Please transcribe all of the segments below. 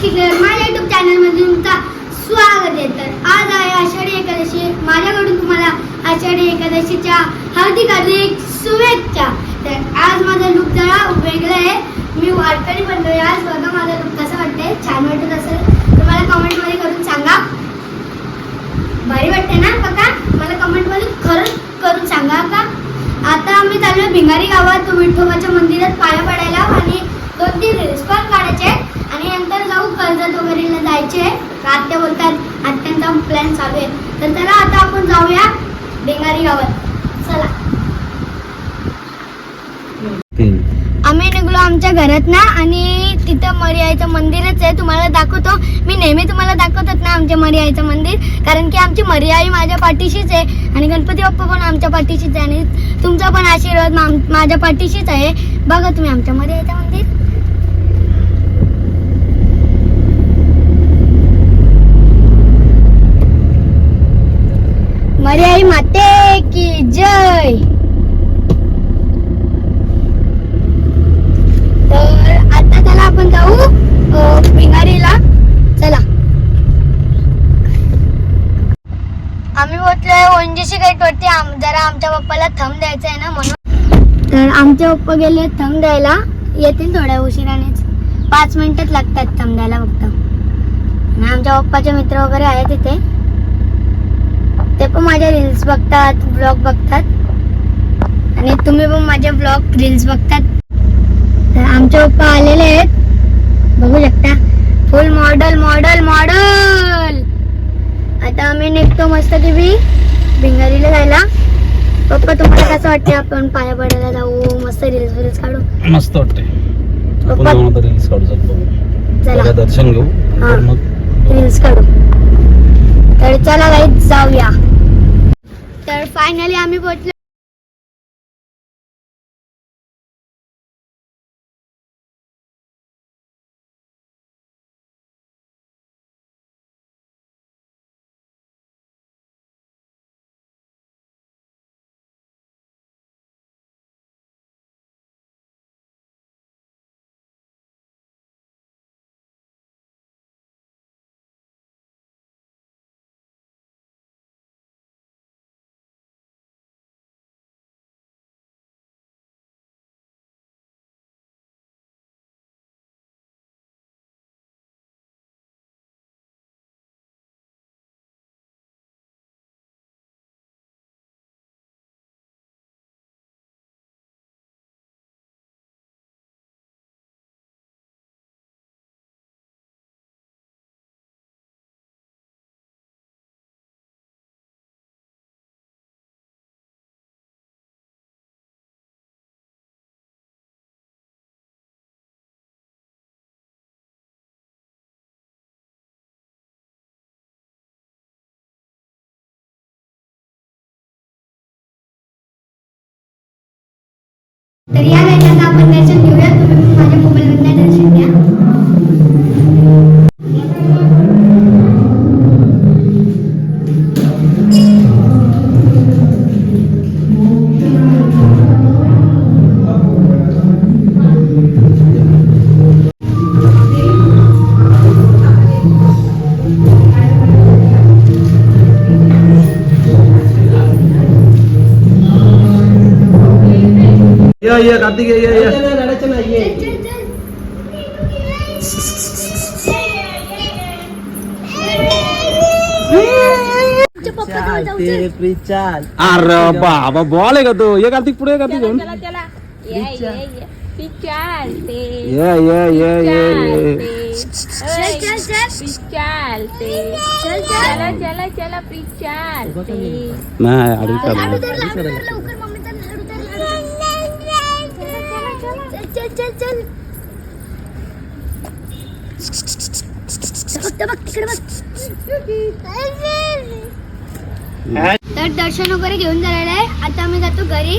शिक्षक माझ्या युट्यूब चॅनलमध्ये तुमचा स्वागत आहे. तर आज आहे आषाढी एकादशी. माझ्याकडून तुम्हाला आषाढी एकादशीच्या हार्दिक हार्दिक शुभेच्छा. तर आज माझा लुक जरा वेगळा आहे. मी वारकरी बनलोय आज बघा माझा लुक कसा वाटतंय. छान वाटत असेल. तर मला कमेंटमध्ये करून सांगा. भारी वाटते ना? बघा. मला कमेंटमध्ये खरंच करून सांगा का आता आम्ही चाललोय भिंगारी गावात. विठोबाच्या मंदिरात पाया पडायला आणि दोन तीन रिल्स पण काढायचे आहेत. कर्जत वगैरेला जायचे आहे. आत्या बोलतात आत्यांचा प्लॅन चालू आहे. तर चला आता आपण जाऊया भिंगारी गावात. चला. आम्ही निघलो आमच्या घरात ना आणि तिथं मरियाईचं मंदिरच आहे. तुम्हाला दाखवतो. मी नेहमी तुम्हाला दाखवतात ना आमच्या मरियाईचं मंदिर. कारण की आमची मरियाई माझ्या पाठीशीच आहे. आणि गणपती बाप्पा पण आमच्या पाठीशीच आहे. आणि तुमचा पण आशीर्वाद माझ्या पाठीशीच आहे. बघा तुम्ही आमच्या मरियाईचं मंदिर मरियाई माते की जय. तर आता त्याला आपण जाऊ पिंगारीला चला. आम्ही पोहोचलोय ओंजीशी गेट वरती. आम- जरा आमच्या पप्पाला थंब द्यायचा आहे ना म्हणून. तर आमचे पप्पा गेले थंब द्यायला. येतील थोड्या उशिरानेच. पाच मिनिटच लागतात थंब द्यायला फक्त. आमच्या पप्पाचे मित्र वगैरे आहेत तिथे ते पण माझे रील्स बघतात ब्लॉग बघतात. आणि तुम्ही पण माझे ब्लॉग रील्स बघतात. तर आमचे पप्पा आलेले आहेत. बघू शकता. फुल मॉडल मॉडल मॉडल आता आम्ही निघतो मस्त टीव्ही भिंगारीला जायला. पप्पा तुम्हाला कसं वाटतं आपण पाया पडायला जाऊ? मस्त रील्स रील्स काढू. मस्त वाटते रील्स काढू चला. दर्शन घेऊ. मग रील्स काढू. तर चला गाईत जाऊया. तर फायनली आम्ही पोहोचलो. तर या गाण्याचं आपण दर्शन घेऊया तुम्ही माझ्या मोबाईल या या कार्तिक या या या अरे बाबा बॉल आहे का तो ये कार्तिक पुढे कार्तिक घेऊन नाही अडीच चल, चल, चल, चल. फक्त बघ तिकडे बघ. तर दर्शन वगैरे घेऊन झालेलं आहे. आता आम्ही जातो घरी.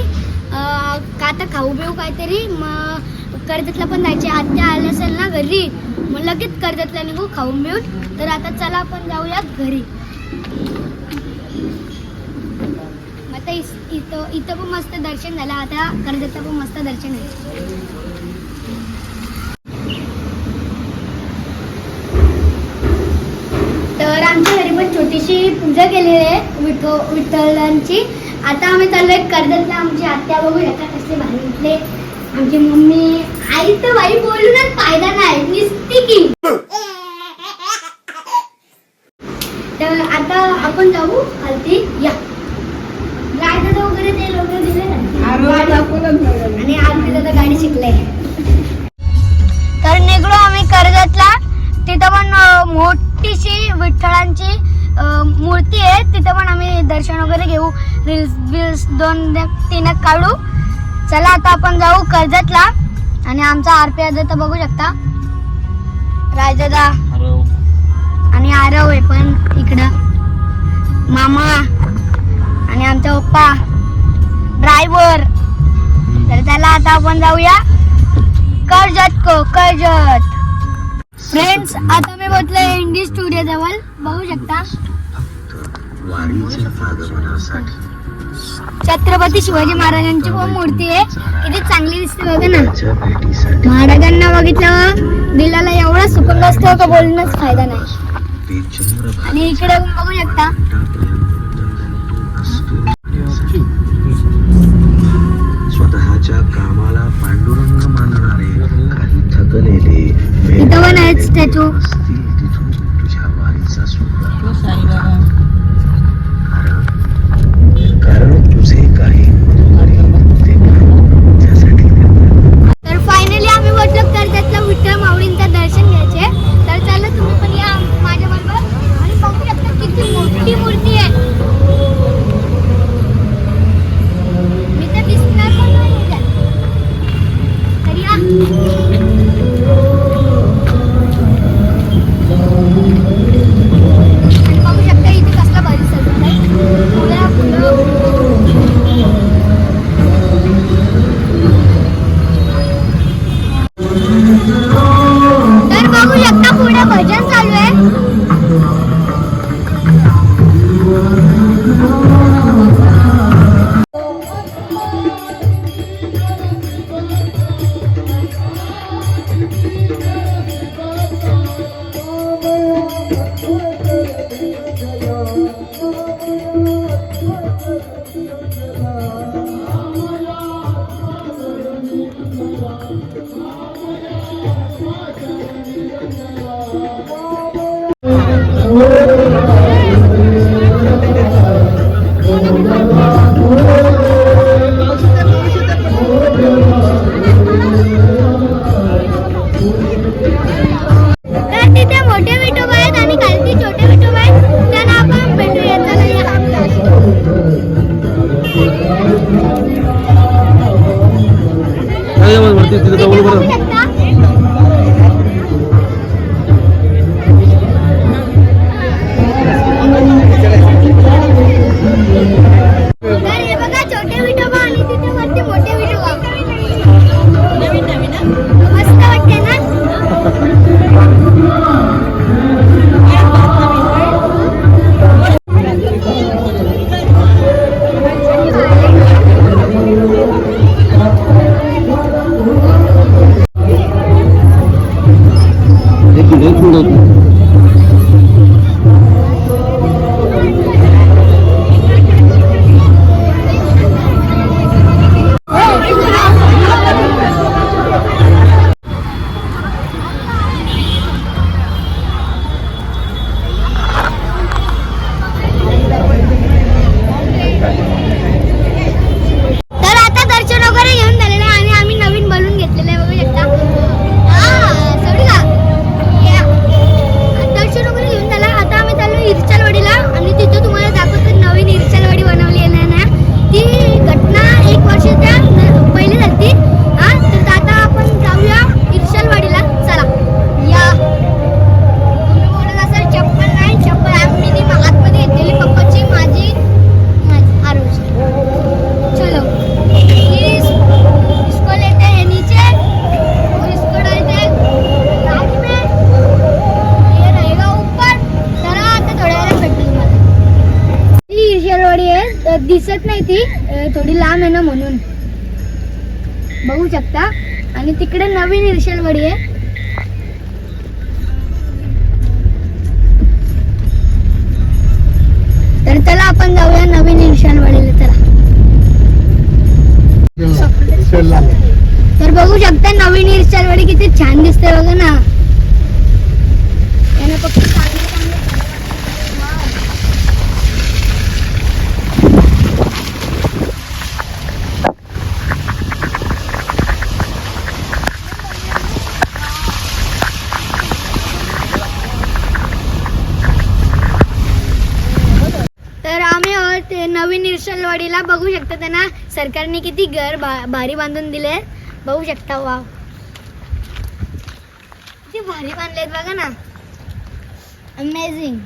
का आता खाऊ बिऊ काहीतरी. मग कर्जतला पण जायचे. आत्या आले असेल ना घरी. मग लगेच कर्जतला निघू खाऊन बिऊन. तर आता चला आपण जाऊया घरी मग आता इथं इथं पण मस्त दर्शन झालं. आता कर्जतचं पण मस्त दर्शन आहे तर आमच्या घरी पण छोटीशी पूजा केलेली आहे विठो विठ्ठलांची. आता आम्ही चाललोय कर्जतला. आमची आत्या बघू याचा कसे भारी आमची मम्मी आई तर बाई बोलूनच फायदा नाही. निस्ती की. तर आता आपण जाऊ हलती या. वगैरे ते लोक दिले ना. आणि आरती दादा गाडी शिकले. तर निघलो आम्ही कर्जतला. तिथं पण मोठीशी विठ्ठलांची मूर्ती आहे. तिथं पण आम्ही दर्शन वगैरे घेऊ. रील्स बिल्स दोन तीन काढू. चला आता आपण जाऊ कर्जतला. आणि आमचा आरपी तर बघू शकता. राजदा. आणि आरव आहे पण इकडं. मामा. आणि आमचा पप्पा. ड्रायव्हर. तर त्याला आता आपण जाऊया. कर्जत को कर्जत फ्रेंड्स आता मी बसले इंडी स्टुडिओ जवळ. बघू शकता. छत्रपती शिवाजी महाराजांची पण मूर्ती आहे. किती चांगली दिसते बघा ना. महाराजांना बघितल्यावर दिलाला एवढा सुकंग असतो का बोलणंच फायदा नाही. आणि इकडे बघू शकता. थकलेले इथं पण आहेत स्टॅच्यू असतील तिथून Thank you. दिसत नाही ती. थोडी लांब आहे ना म्हणून. बघू शकता. आणि तिकडे नवीन ईर्ष्यावाडी आहे. तर चला आपण जाऊया नवीन इन्शानवाडीला चला. तर बघू शकता नवीन इन्शानवाडी किती छान दिसते बघा ना यानं फक्त चांगले चांगले तर आम्ही आहोत ते नवीन बघू शकता त्यांना. सरकारने किती घर बा- भारी बांधून दिले बघू शकता वाव. किती भारी बांधलेत बघा ना. अमेझिंग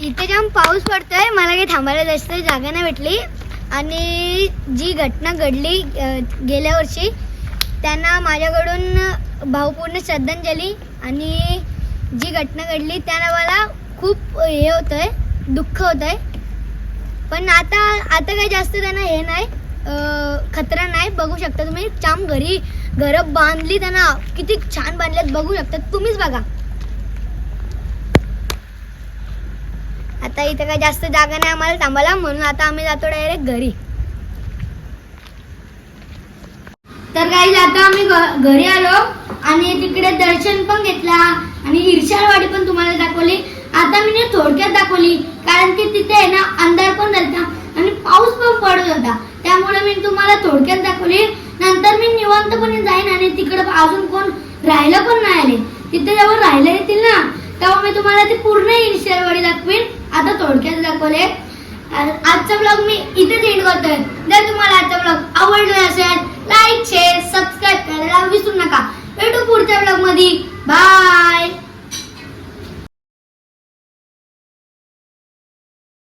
इथे जाम पाऊस पडतोय. मला काही थांबायला जास्त जागा नाही भेटली. आणि जी घटना घडली गेल्या वर्षी त्यांना माझ्याकडून भावपूर्ण श्रद्धांजली आणि जी घटना घडली त्यानं मला खूप हे होतंय दुःख होतंय. पण आता आता काही जास्त त्यांना हे नाही खतरा नाही. बघू शकता तुम्ही छान घरी घरं बांधली त्यांना किती छान बांधल्यात बघू शकता. तुम्हीच बघा. आता इथे काही जास्त जागा नाही आम्हाला थांबायला म्हणून आता आम्ही जातो डायरेक्ट घरी. तर काही आता आम्ही घरी आलो आणि तिकडे दर्शन पण घेतला आणि इर्शालवाडी पण तुम्हाला दाखवली. आता मी ना थोडक्यात दाखवली कारण की तिथे आहे ना अंधार पण झालता आणि पाऊस पण पडत होता. त्यामुळे मी तुम्हाला थोडक्यात दाखवली. नंतर मी निवांतपणे जाईन आणि तिकडे अजून कोण राहिलं पण नाही आले. तिथे जेव्हा राहिलं येतील ना तेव्हा मी तुम्हाला ती पूर्ण इन्स्टावाडी दाखवीन. आता थोडक्यात दाखवले आजचा ब्लॉग मी इथेच एंड करतोय. जर तुम्हाला आजचा ब्लॉग आवडला असेल लाईक शेअर सबस्क्राईब करायला विसरू नका. भेटू पुढच्या ब्लॉगमध्ये बाय